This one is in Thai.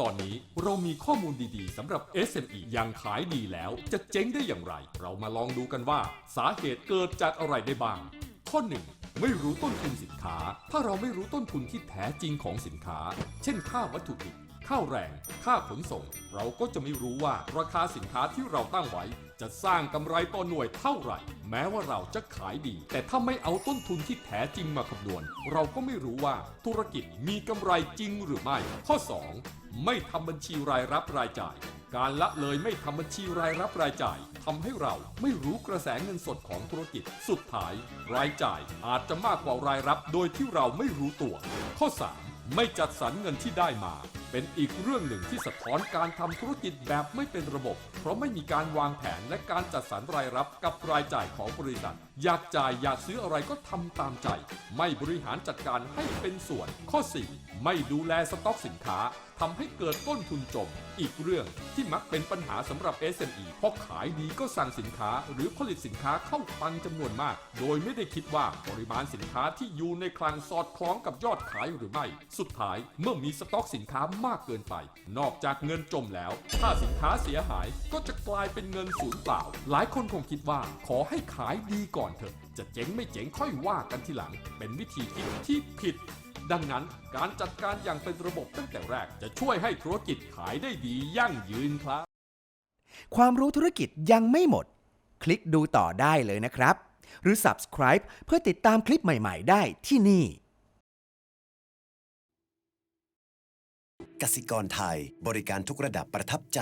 ตอนนี้เรามีข้อมูลดีๆสำหรับ SME ยังขายดีแล้ว จะเจ๊งได้อย่างไร เรามาลองดูกันว่า สาเหตุเกิดจากอะไรได้บ้าง ข้อ 1 ไม่รู้ต้นทุนสินค้า ถ้าเราไม่รู้ต้นทุนที่แท้จริงของสินค้า เช่นค่าวัตถุดิบ ค่าแรง ค่าขนส่ง เราก็จะไม่รู้ว่าราคาสินค้าที่เราตั้งไว้ จะสร้างกำไรต่อหน่วยเท่าไหร่ แม้ว่าเราจะขายดี แต่ถ้าไม่เอาต้นทุนที่แท้จริงมาคำนวณ เราก็ไม่รู้ว่าธุรกิจมีกำไรจริงหรือไม่ ข้อ 2 ไม่ทำบัญชีรายรับรายจ่ายการละเลยไม่ทำบัญชีรายรับรายจ่ายทำให้เราไม่รู้กระแสเงินสดของธุรกิจ สุดท้าย รายจ่ายอาจจะมากกว่ารายรับโดยที่เราไม่รู้ตัว ข้อ 3 ไม่จัดสรรเงินที่ได้มา เป็นอีกเรื่องหนึ่งที่สะท้อนการทำธุรกิจแบบไม่เป็นระบบ เพราะไม่มีการวางแผนและการจัดสรรรายรับกับรายจ่ายของบริษัท อยากจ่ายอยากซื้ออะไรก็ทำตามใจ ไม่บริหารจัดการให้เป็นส่วนข้อ4 ไม่ดูแลสต็อกสินค้าทำให้เกิดต้นทุนจม อีกเรื่องที่มักเป็นปัญหาสำหรับ SME เพราะขายดีก็สั่งสินค้าหรือผลิตสินค้าเข้าคลังจำนวนมาก โดยไม่ได้คิดว่าปริมาณสินค้าที่อยู่ในคลังสอดคล้องกับยอดขายหรือไม่ สุดท้ายเมื่อมีสต็อกสินค้ามากเกินไป นอกจากเงินจมแล้ว ถ้าสินค้าเสียหายก็จะกลายเป็นเงินสูญเปล่า หลายคนคงคิดว่าขอให้ขายดีก่อนเถอะ จะเจ๊งไม่เจ๊งค่อยว่ากันทีหลัง เป็นวิธีคิดที่ผิด ดังนั้นการจัดการอย่างเป็นระบบตั้งแต่แรกจะช่วยให้ธุรกิจขายได้ดียั่งยืนครับ ความรู้ธุรกิจยังไม่หมด คลิกดูต่อได้เลยนะครับ หรือ subscribe เพื่อติดตามคลิปใหม่ๆ ได้ที่นี่ กสิกรไทยบริการทุกระดับประทับใจ